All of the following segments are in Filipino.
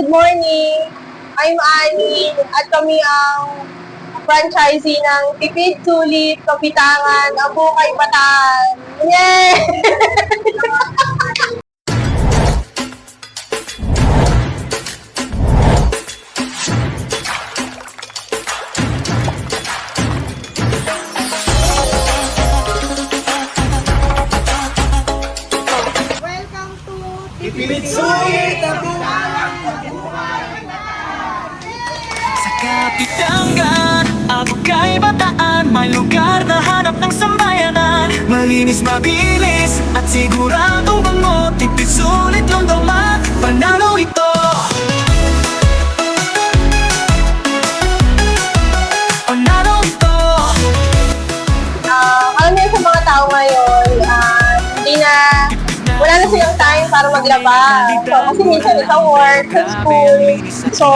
good morning. I'm Annie at kami ang franchisee ng Tipid Sulit, Kapitangan, Abukay, Bataan. Yay! Sa Kapitangan, ako kay Bataan. May lugar na hanap ng sambayanan. Malinis, mabilis, at siguradong bango. Tipid sulit lang damat, panalo ito. Panalo ito. Ah, sa mga tao ngayon, ah, hindi na, wala na silang time para maglaba. So, kasi minsan sa work, school. So,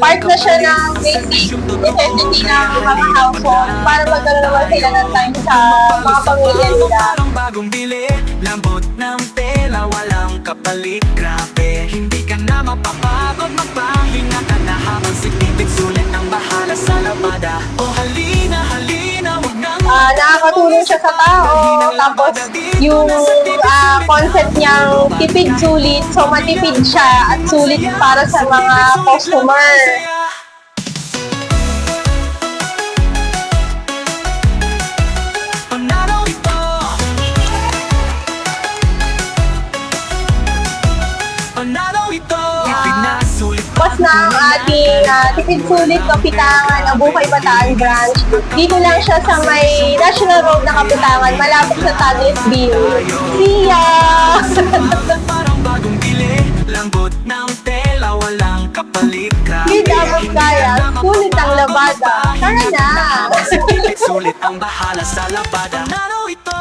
part na siya ng basic necessity ng mga household para magkaroon naman sila ng time sa mga pamilya nila. Bagong bili Lambot ng tela, walang kapalit Grabe, hindi ka na mapapagod Magpahinga ka na habang si Tipid Sulit ang bahala sa labada O halina, halina, Ah, nakakatulong siya sa tao. Tapos, yung ah, concept niyang tipid sulit. So, matipid siya at sulit para sa mga customer. Panalo ito Panalo ito Tipid na sulit Tapos na ang ating ah, tipid sulit kapitangan ng Bukay Bataan branch. Dito lang siya sa may National Road na kapitangan, malapit sa Taglit View. See ya! Parang bagong bili Lambot ng tela, walang kapalit Hindi dapat hindi kaya. ka Sulit ang labada. Tara na! Sulit, ang bahala sa labada Panalo ito